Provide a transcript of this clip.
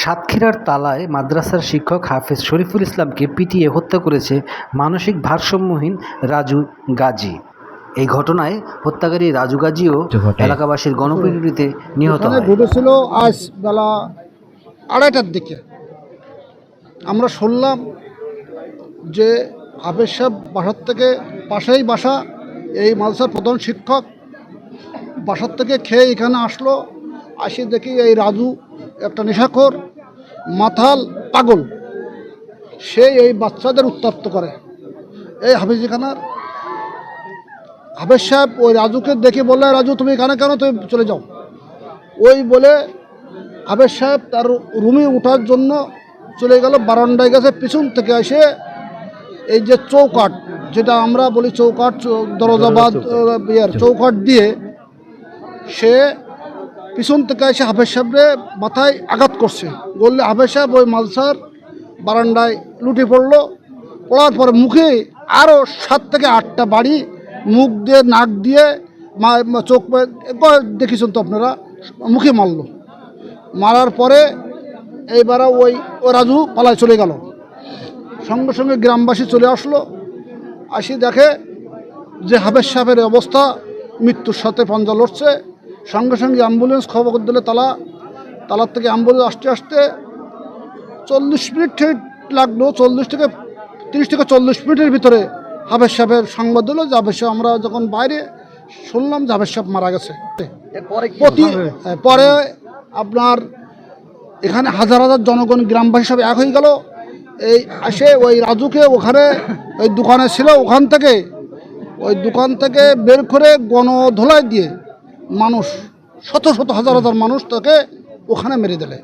সাতক্ষীরার তালায় মাদ্রাসার শিক্ষক হাফেজ শরীফুল ইসলামকে পিটিয়ে হত্যা করেছে মানসিক ভারসাম্যহীন রাজু গাজী। এই ঘটনায় হত্যাকারী রাজু গাজীও এলাকাবাসীর গণপিটুনিতে নিহত ঘটেছিল আজ বেলা আড়াইটার দিকে। আমরা শুনলাম যে হাফেজ সাহেব বাসার থেকে পাশেই বাসা এই মাদ্রাসার প্রধান শিক্ষক বাসার থেকে খেয়ে এখানে আসলো। আসি দেখি এই রাজু একটা নেশাখোর মাথাল পাগল। সে এই বাচ্চাদের উত্তপ্ত করে। এই হাফিজিখানার হাফেজ সাহেব ওই রাজুকে দেখে বললে রাজু তুমি এখানে কেন? তুমি চলে যাও। ওই বলে হাফেজ সাহেব তার রুমে ওঠার জন্য চলে গেল বারান্দায় গেছে। পিছন থেকে এসে এই যে চৌকাট যেটা আমরা বলি চৌকাট দরজাবাদ চৌকাট দিয়ে সে পিছন থেকে এসে হাফেজ সাহেবরে মাথায় আঘাত করছে। বললে, হাফেজ সাহেব, ওই মালসার বারান্দায় লুটে পড়ল। পড়ার পরে মুখে আরও সাত থেকে আটটা বাড়ি মুখ দিয়ে, নাক দিয়ে, মা- চোখ দেখেছেন তো আপনারা, মুখে মারলো। মারার পরে এইবার ওই ও রাজু পালায় চলে গেল। সঙ্গে সঙ্গে গ্রামবাসী চলে আসলো। আসি দেখে যে হাফেজ সাহেবের অবস্থা, মৃত্যুর সাথে পঞ্জা লড়ছে। সঙ্গে সঙ্গে অ্যাম্বুলেন্স খবর দিলে তালা তালার থেকে অ্যাম্বুলেন্স আসতে আসতে চল্লিশ মিনিট ঠিক লাগল চল্লিশ থেকে তিরিশ থেকে চল্লিশ মিনিটের ভিতরে হাফেজ সাহেবের সংবাদ দিল যে সাহেব আমরা যখন বাইরে শুনলাম যে হাফেজ সাহেব মারা গেছে। প্রতি পরে আপনার এখানে হাজার হাজার জনগণ গ্রামবাসী সব এক হয়ে গেল। এই আসে ওই রাজুকে ওখানে ওই দোকানে ছিল ওখান থেকে ওই দোকান থেকে বের করে গণধোলাই দিয়ে মানুষ শত শত হাজার হাজার মানুষ তাকে ওখানে মেরে দিলে।